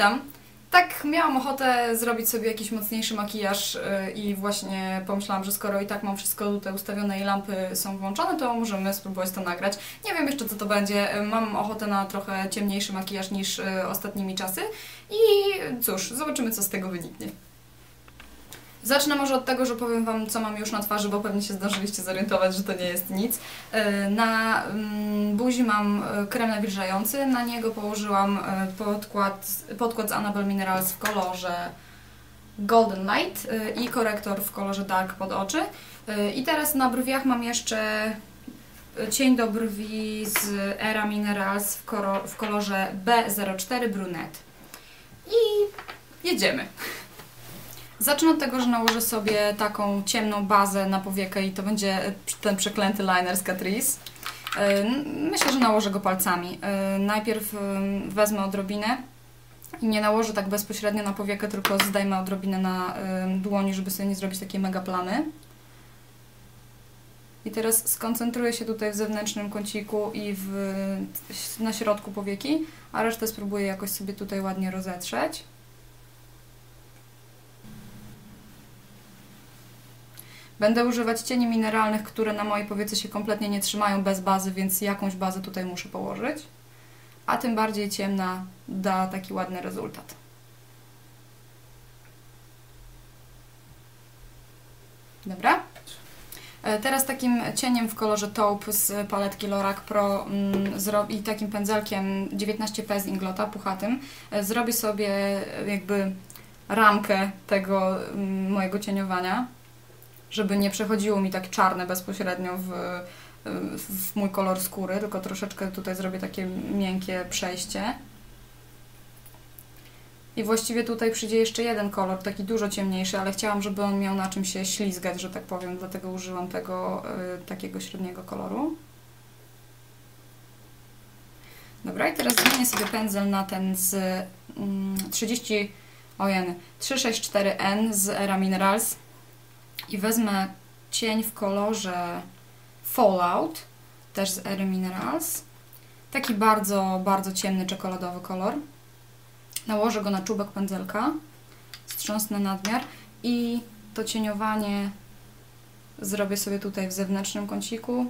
Witam. Tak, miałam ochotę zrobić sobie jakiś mocniejszy makijaż y, i właśnie pomyślałam, że skoro i tak mam wszystko tutaj ustawione i lampy są włączone, to możemy spróbować to nagrać. Nie wiem jeszcze co to będzie, y, mam ochotę na trochę ciemniejszy makijaż niż y, ostatnimi czasy i cóż, zobaczymy co z tego wyniknie. Zacznę może od tego, że powiem Wam, co mam już na twarzy, bo pewnie się zdążyliście zorientować, że to nie jest nic. E, Na mm, buzi mam e, krem nawilżający, na niego położyłam e, podkład, podkład z Annabelle Minerals w kolorze Golden Light i korektor w kolorze Dark pod oczy. I teraz na brwiach mam jeszcze cień do brwi z Era Minerals w kolorze B04 Brunette. I jedziemy. Zacznę od tego, że nałożę sobie taką ciemną bazę na powiekę i to będzie ten przeklęty liner z Catrice. Yy, Myślę, że nałożę go palcami. Yy, Najpierw wezmę odrobinę i nie nałożę tak bezpośrednio na powiekę, tylko zdejmę odrobinę na dłoni, żeby sobie nie zrobić takiej mega plamy. I teraz skoncentruję się tutaj w zewnętrznym kąciku i w, na środku powieki, a resztę spróbuję jakoś sobie tutaj ładnie rozetrzeć. Będę używać cieni mineralnych, które na mojej powiece się kompletnie nie trzymają bez bazy, więc jakąś bazę tutaj muszę położyć. A tym bardziej ciemna da taki ładny rezultat. Dobra. E, Teraz takim cieniem w kolorze taupe z paletki Lorac Pro mm, i takim pędzelkiem 19P z Inglota, puchatym, e, zrobię sobie jakby ramkę tego mm, mojego cieniowania żeby nie przechodziło mi tak czarne bezpośrednio w, w mój kolor skóry, tylko troszeczkę tutaj zrobię takie miękkie przejście. I właściwie tutaj przyjdzie jeszcze jeden kolor, taki dużo ciemniejszy, ale chciałam, żeby on miał na czym się ślizgać, że tak powiem, dlatego użyłam tego y, takiego średniego koloru. Dobra, i teraz zmienię sobie pędzel na ten z mm, 30, ojeny, 364N z Era Minerals i wezmę cień w kolorze Fallout, też z Ery Minerals. Taki bardzo, bardzo ciemny czekoladowy kolor. Nałożę go na czubek pędzelka, strząsnę nadmiar i to cieniowanie zrobię sobie tutaj w zewnętrznym kąciku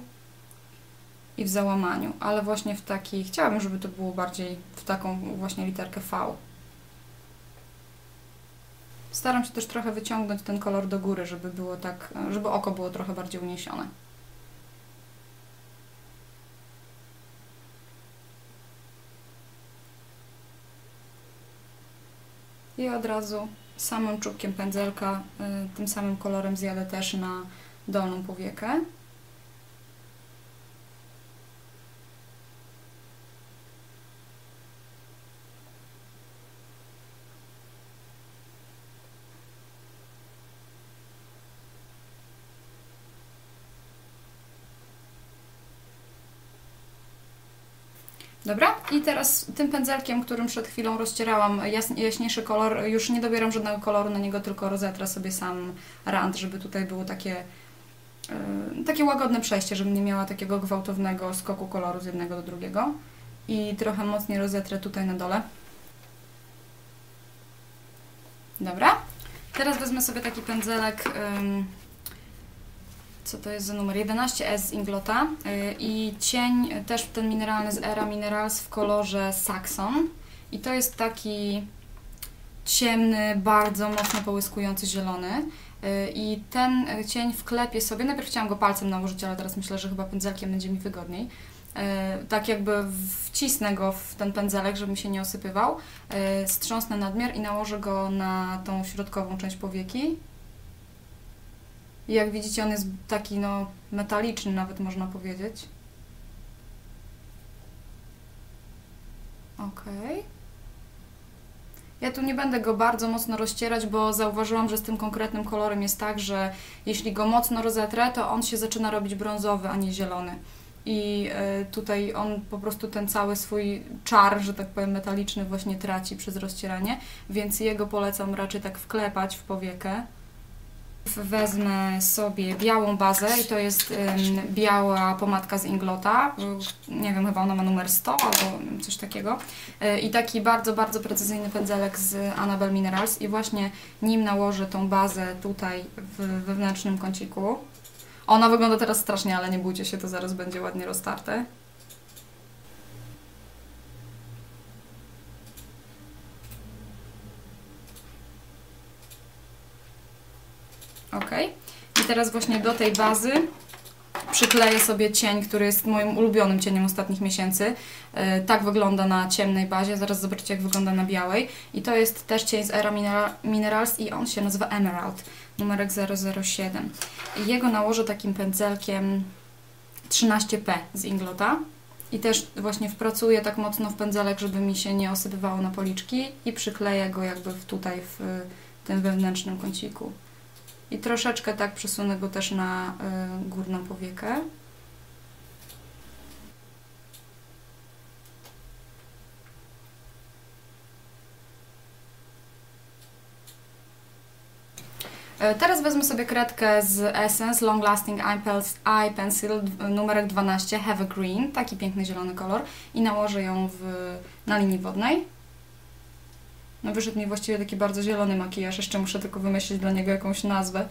i w załamaniu, ale właśnie w taki, chciałabym, żeby to było bardziej w taką właśnie literkę V. Staram się też trochę wyciągnąć ten kolor do góry, żeby było tak, żeby oko było trochę bardziej uniesione. I od razu samym czubkiem pędzelka, y, tym samym kolorem zjadę też na dolną powiekę. Dobra, i teraz tym pędzelkiem, którym przed chwilą rozcierałam jaśniejszy kolor, już nie dobieram żadnego koloru na niego, tylko rozetrę sobie sam rand, żeby tutaj było takie, yy, takie łagodne przejście, żebym nie miała takiego gwałtownego skoku koloru z jednego do drugiego. I trochę mocniej rozetrę tutaj na dole. Dobra. Teraz wezmę sobie taki pędzelek, ym, co to jest za numer? 11S z Inglota yy, i cień też ten mineralny z Era Minerals w kolorze Saxon i to jest taki ciemny, bardzo mocno połyskujący zielony yy, i ten cień wklepię sobie, najpierw chciałam go palcem nałożyć, ale teraz myślę, że chyba pędzelkiem będzie mi wygodniej. Tak jakby wcisnę go w ten pędzelek, żeby mi się nie osypywał, strząsnę nadmiar i nałożę go na tą środkową część powieki jak widzicie, on jest taki no metaliczny, nawet można powiedzieć. Ok. Ja tu nie będę go bardzo mocno rozcierać, bo zauważyłam, że z tym konkretnym kolorem jest tak, że jeśli go mocno rozetrę, to on się zaczyna robić brązowy, a nie zielony. I y, tutaj on po prostu ten cały swój czar, że tak powiem, metaliczny właśnie traci przez rozcieranie, więc jego polecam raczej tak wklepać w powiekę Wezmę sobie białą bazę i to jest biała pomadka z Inglota. Nie wiem, chyba ona ma numer 100 albo coś takiego. Y, I taki bardzo, bardzo precyzyjny pędzelek z Annabelle Minerals i właśnie nim nałożę tą bazę tutaj w wewnętrznym kąciku. Ona wygląda teraz strasznie, ale nie bójcie się, to zaraz będzie ładnie roztarte. Ok. I teraz właśnie do tej bazy przykleję sobie cień, który jest moim ulubionym cieniem ostatnich miesięcy. Yy, tak wygląda na ciemnej bazie, zaraz zobaczycie jak wygląda na białej. I to jest też cień z Era Minerals i on się nazywa Emerald, numerek 007. I jego nałożę takim pędzelkiem 13P z Inglota. I też właśnie wpracuję tak mocno w pędzelek, żeby mi się nie osypywało na policzki i przykleję go jakby tutaj w tym wewnętrznym kąciku. I troszeczkę tak przesunę go też na y, górną powiekę. E, teraz wezmę sobie kredkę z Essence Long Lasting Eye Pencil numerek 12 Have a Green, taki piękny zielony kolor i nałożę ją w, na linii wodnej. No wyszedł mi właściwie taki bardzo zielony makijaż, jeszcze muszę tylko wymyślić dla niego jakąś nazwę,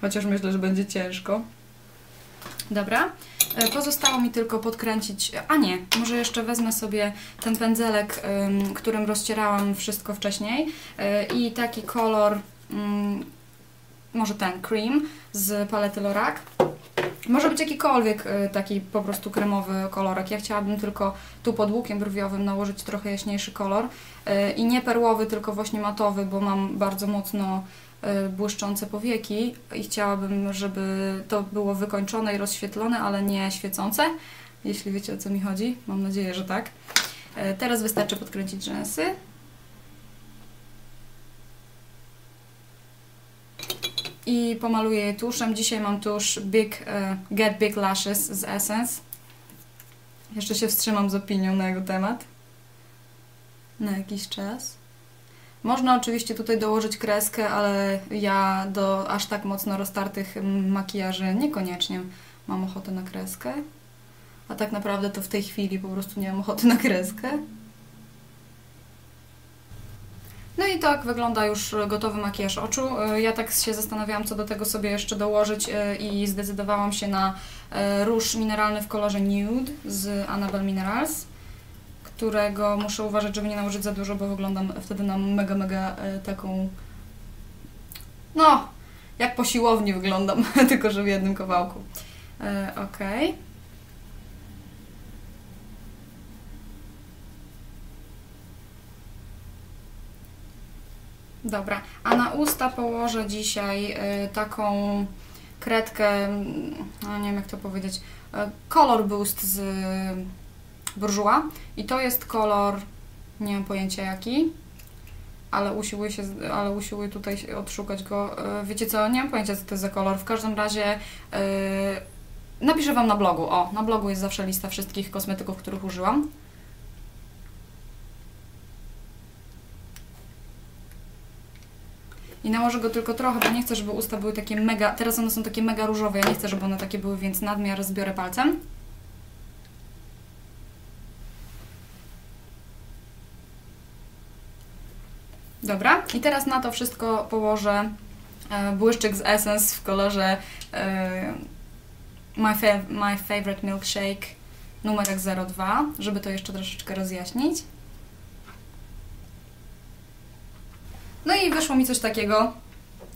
chociaż myślę, że będzie ciężko. Dobra, e, pozostało mi tylko podkręcić, a nie, może jeszcze wezmę sobie ten pędzelek, którym rozcierałam wszystko wcześniej e, i taki kolor, może ten, cream z palety Lorac. Może być jakikolwiek y, taki po prostu kremowy kolorek. Ja chciałabym tylko tu pod łukiem brwiowym nałożyć trochę jaśniejszy kolor y, i nie perłowy, tylko właśnie matowy, bo mam bardzo mocno y, błyszczące powieki i chciałabym, żeby to było wykończone i rozświetlone, ale nie świecące, jeśli wiecie o co mi chodzi. Mam nadzieję, że tak. Teraz wystarczy podkręcić rzęsy. I pomaluję je tuszem. Dzisiaj mam tusz Big, uh, Get Big Lashes z Essence. Jeszcze się wstrzymam z opinią na jego temat. Na jakiś czas. Można oczywiście tutaj dołożyć kreskę, ale ja do aż tak mocno roztartych makijaży niekoniecznie mam ochotę na kreskę. A tak naprawdę to w tej chwili po prostu nie mam ochoty na kreskę. No i tak wygląda już gotowy makijaż oczu. E, ja tak się zastanawiałam, co do tego sobie jeszcze dołożyć e, i zdecydowałam się na e, róż mineralny w kolorze Nude z Annabelle Minerals, którego muszę uważać, żeby nie nałożyć za dużo, bo wyglądam wtedy na mega, mega taką... No, jak po siłowni wyglądam, tylko że w jednym kawałku. Okej. Okay. Dobra, a na usta położę dzisiaj y, taką kredkę, no nie wiem jak to powiedzieć, y, Color Boost z Bourjois i to jest kolor, nie mam pojęcia jaki, ale usiłuję, się, ale usiłuję tutaj odszukać go. Y, wiecie co, nie mam pojęcia co to jest za kolor, w każdym razie napiszę Wam na blogu, o, na blogu jest zawsze lista wszystkich kosmetyków, których użyłam. I nałożę go tylko trochę, bo nie chcę, żeby usta były takie mega... Teraz one są takie mega różowe, ja nie chcę, żeby one takie były, więc nadmiar zbiorę palcem. Dobra, i teraz na to wszystko położę e, błyszczyk z Essence w kolorze e, my, fa my Favorite Milkshake numerek 02, żeby to jeszcze troszeczkę rozjaśnić. No i wyszło mi coś takiego.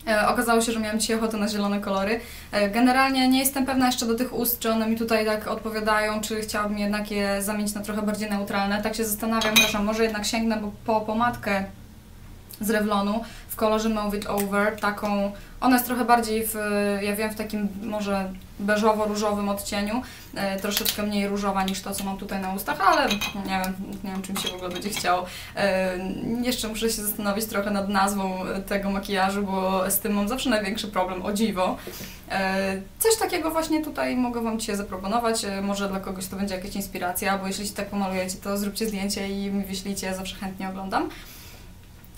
E, okazało się, że miałam dzisiaj ochotę na zielone kolory. E, generalnie nie jestem pewna jeszcze do tych ust, czy one mi tutaj tak odpowiadają, czy chciałabym jednak je zamienić na trochę bardziej neutralne. Tak się zastanawiam, że może jednak sięgnę po pomadkę z Revlonu w kolorze Move Over, taką, ona jest trochę bardziej w, ja wiem, w takim może beżowo-różowym odcieniu, e, troszeczkę mniej różowa niż to, co mam tutaj na ustach, ale nie wiem, nie wiem, czym się w ogóle będzie chciało. E, jeszcze muszę się zastanowić trochę nad nazwą tego makijażu, bo z tym mam zawsze największy problem, o dziwo. E, coś takiego właśnie tutaj mogę Wam dzisiaj zaproponować, e, może dla kogoś to będzie jakaś inspiracja, bo jeśli się tak pomalujecie, to zróbcie zdjęcie i mi wyślijcie, ja zawsze chętnie oglądam.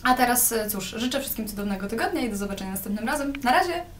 A teraz e, cóż, życzę wszystkim cudownego tygodnia i do zobaczenia następnym razem. Na razie!